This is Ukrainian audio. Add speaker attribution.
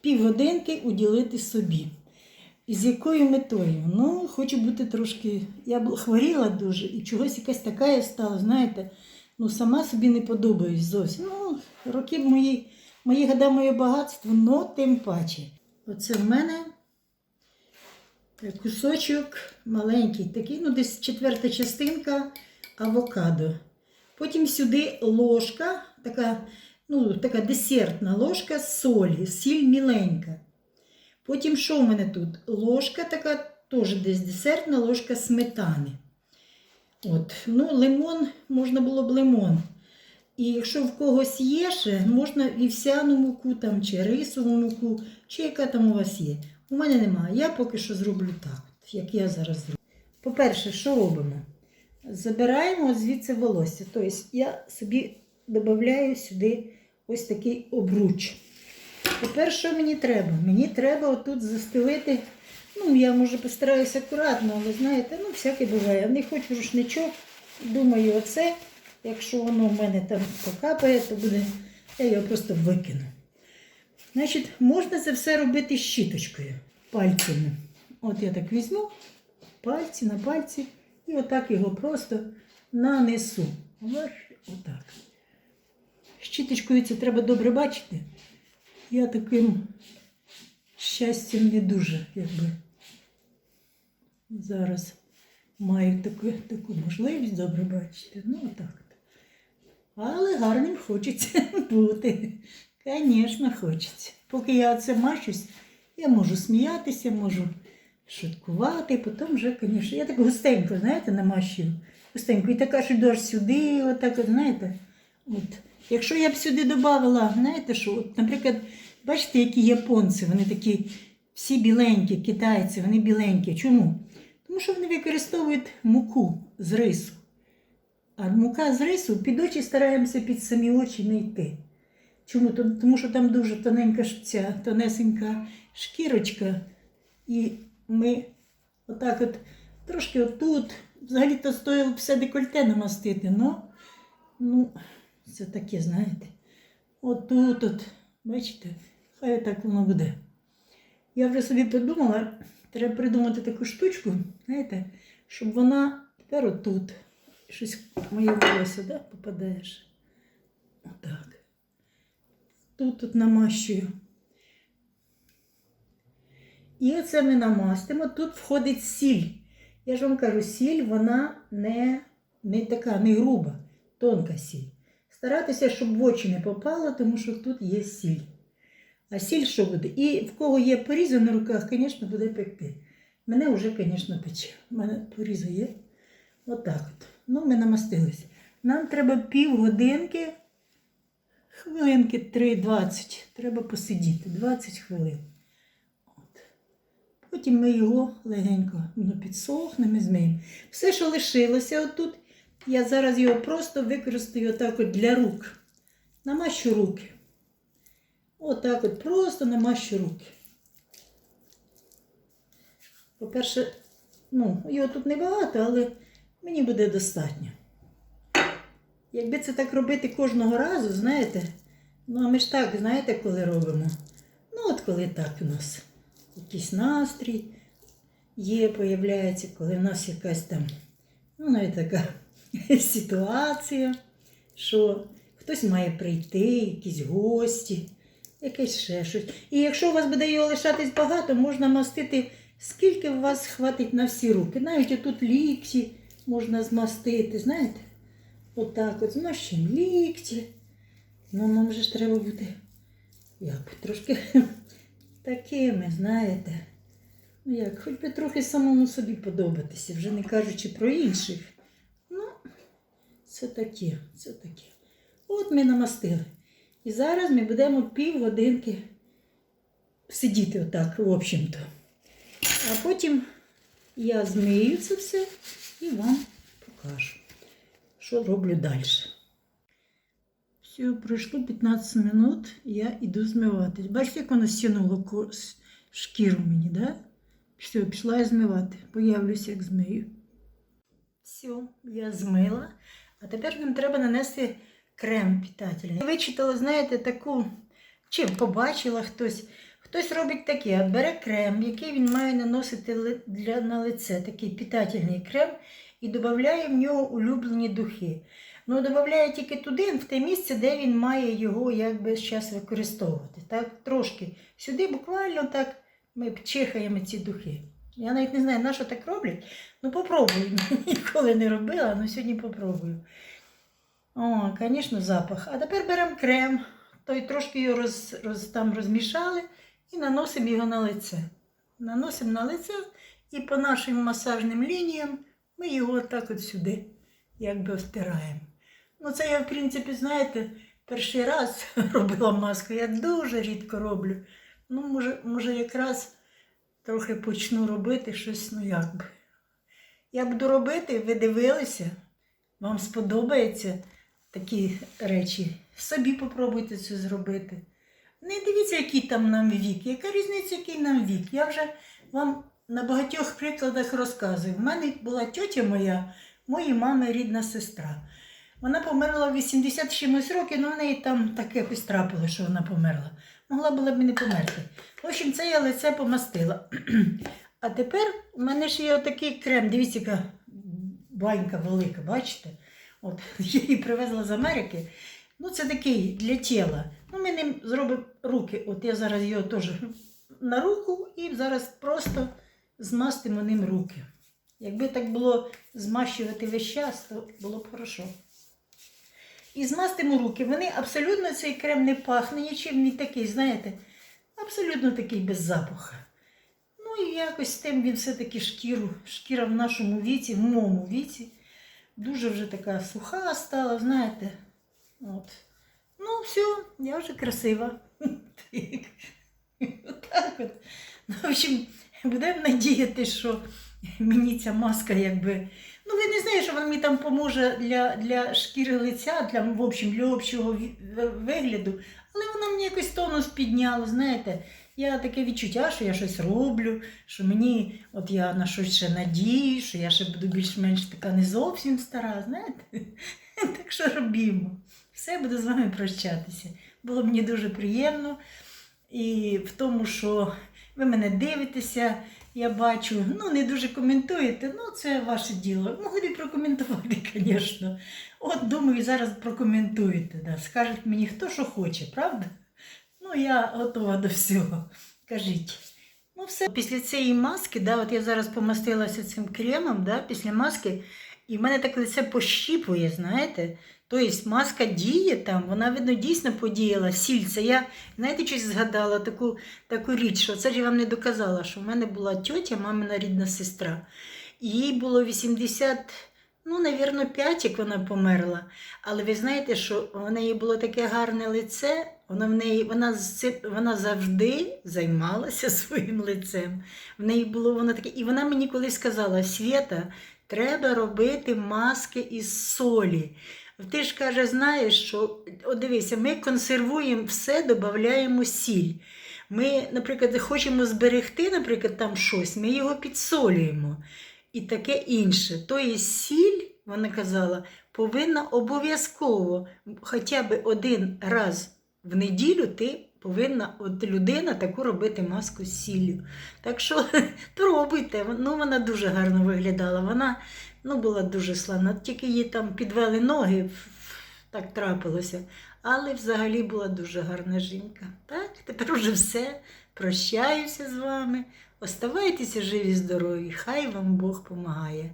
Speaker 1: півгодинки уділити собі. І з якою метою? Ну, хочу бути трошки. Я хворіла дуже і чогось якась така я стала, знаєте, ну сама собі не подобаюсь зовсім. Ну, роки мої, мої года моє багатство, но тим паче. Оце в мене кусочок маленький, такий, ну десь четверта частинка авокадо. Потім сюди ложка, така, ну, така десертна ложка солі, сіль міленька. Потім що в мене тут? Ложка така, теж десь десертна ложка сметани. От. Ну, лимон, можна було б лимон. І якщо в когось є ще, можна вівсяну муку там, чи рисову муку, чи яка там у вас є. У мене немає. Я поки що зроблю так, як я зараз зроблю. По-перше, що робимо? Забираємо звідси волосся. Тобто я собі додаю сюди ось такий обруч. Тепер що мені треба? Мені треба отут застелити. Ну, я може постараюся акуратно, але знаєте, ну всяке буває. Не хочу рушничок. Думаю, оце, якщо воно в мене там покапає, то буде, я його просто викину. Значить, можна це все робити щіточкою, пальцями. От я так візьму, пальці на пальці, і отак його просто нанесу. Отак. Щіточкою це треба добре бачити. Я таким щастям не дуже, якби зараз маю таку, таку можливість добре бачити. Ну, отак. Але гарним хочеться бути. Звісно, хочеться. Поки я це мачусь, я можу сміятися, можу шуткувати, потім вже, звісно, я так густенько, знаєте, намащую. Густенько. І така ж аж сюди, отак, от, знаєте. От. Якщо я б сюди додавала, знаєте що, от, наприклад, бачите, які японці, вони такі всі біленькі, китайці, вони біленькі. Чому? Тому що вони використовують муку з рису. А мука з рису під очі стараємося під самі очі не йти. Чому? Тому- що там дуже тоненька ця тонесенька шкірочка. І ми отак от трошки отут, взагалі-то стоїло б все декольте намастити, но, ну, це таке, знаєте. Отут, от, бачите, хай так воно буде. Я вже собі придумала, треба придумати таку штучку, знаєте, щоб вона тепер отут. Щось в моє волосся, да, попадаєш. Отак. Тут тут намащую. І оце ми намастимо. Тут входить сіль. Я ж вам кажу, сіль вона не, не така, не груба, тонка сіль. Старатися, щоб в очі не попало, тому що тут є сіль. А сіль що буде? І в кого є порізи на руках, звісно, буде пекти. Мене вже, звісно, пече. У мене порізи є. Отак от. Ну, ми намастились. Нам треба півгодинки, хвилинки 3-20. Треба посидіти. 20 хвилин. От. Потім ми його легенько воно підсохне, ми змиємо. Все, що лишилося отут, я зараз його просто використаю отак от для рук. Намащу руки. Отак от просто намащу руки. По-перше, ну, його тут небагато, але мені буде достатньо. Якби це так робити кожного разу, знаєте, ну а ми ж так, знаєте, коли робимо. Ну, от коли так у нас якийсь настрій є, появляється, коли в нас якась там, ну, навіть така ситуація, що хтось має прийти, якісь гості, якесь ще щось. І якщо у вас буде його лишатись багато, можна мастити, скільки у вас хватить на всі руки. Навіть отут лікті можна змастити, знаєте? Отак от змащуємо лікті. Ну, нам же ж треба бути як трошки такими, знаєте. Ну як, хоч би трохи самому собі подобатися, вже не кажучи про інших. Це таке, це таке. От ми намастили. І зараз ми будемо півгодинки сидіти отак, в общем-то. А потім я змию це все і вам покажу, що роблю далі. Все, пройшло 15 минут, я йду змиватись. Бачите, як воно стянуло шкіру мені, да? Все, пішла я змивати. Появлюся, як змию. Все, я змила. А тепер нам треба нанести крем питательний. Вичитала, знаєте, таку, чи побачила хтось, Хтось робить таке, бере крем, який він має наносити для, на лице, такий питательний крем, і додає в нього улюблені духи. Ну, додає тільки туди, в те місце, де він має його якби зараз використовувати. Так, трошки сюди буквально так ми чихаємо ці духи. Я навіть не знаю, на що так роблять. Ну, попробую. Ніколи не робила, але сьогодні попробую. О, звісно, запах. А тепер беремо крем, той трошки його роз, роз, там розмішали і наносимо його на лице. Наносимо на лице і по нашим масажним лініям ми його так от сюди якби втираємо. Ну, це я, в принципі, знаєте, перший раз робила маску. Я дуже рідко роблю. Ну, може, може якраз трохи почну робити щось, ну як би. Я буду робити, ви дивилися, вам сподобається такі речі. Собі попробуйте це зробити. Не дивіться, який там нам вік. Яка різниця, який нам вік? Я вже вам на багатьох прикладах розказую. У мене була тьотя моя, моєї мами рідна сестра. Вона померла в 80 чимось років, але в неї там таке трапило, що вона померла. Могла була б не померти. В общем, це я лице помастила. А тепер у мене ж є отакий крем. Дивіться, яка банька велика, бачите? От, я її привезла з Америки. Ну, це такий для тіла. Ну, ми ним зробимо руки. От я зараз його теж на руку і зараз просто змастимо ним руки. Якби так було змащувати весь час, то було б хорошо. І змастимо руки. Вони абсолютно цей крем не пахне нічим, не такий, знаєте, абсолютно такий без запаху. Ну і якось тим він все-таки шкіру, шкіра в нашому віці, в моєму віці, дуже вже така суха стала, знаєте. От. Ну, все, я вже красива. Так от. Ну, в общем, будемо надіяти, що мені ця маска якби. Ну, ви не знаєте, що вона мені там поможе для, для шкіри лиця, для, в общем, для общого вигляду, але вона мені якось тонус підняла, знаєте. Я таке відчуття, що я щось роблю, що мені, от я на щось ще надію, що я ще буду більш-менш така не зовсім стара, знаєте. Так що робімо. Все буду з вами прощатися. Було мені дуже приємно. І в тому, що ви мене дивитеся, я бачу, ну не дуже коментуєте, ну це ваше діло. Могли прокоментувати, звісно. От думаю, зараз прокоментуєте. Да. Скажуть мені, хто що хоче, правда? Ну, я готова до всього. Кажіть. Ну, все. Після цієї маски, да, от я зараз помастилася цим кремом, да, після маски, і в мене так лице пощіпує, знаєте. Тобто маска діє там, вона, видно, дійсно подіяла. Сіль, це я, знаєте, щось згадала таку, таку річ, що це ж я вам не доказала, що в мене була тьотя, мамина рідна сестра. Їй було 80, ну, навірно, 5, як вона померла. Але ви знаєте, що в неї було таке гарне лице, вона, в неї, вона, вона завжди займалася своїм лицем. В неї було воно таке. І вона мені колись сказала: Свята, треба робити маски із солі. Ти ж каже, знаєш, що от дивися, ми консервуємо все, додаємо сіль. Ми, наприклад, хочемо зберегти, наприклад, там щось, ми його підсолюємо і таке інше. Тобто сіль, вона казала, повинна обов'язково хоча б один раз в неділю ти повинна, от людина таку робити маску з сіллю. Так що пробуйте, ну вона дуже гарно виглядала. Вона ну, була дуже славна, тільки їй там підвели ноги, так трапилося. Але взагалі була дуже гарна жінка. Так, тепер уже все. Прощаюся з вами. Оставайтеся живі, здорові, хай вам Бог помагає.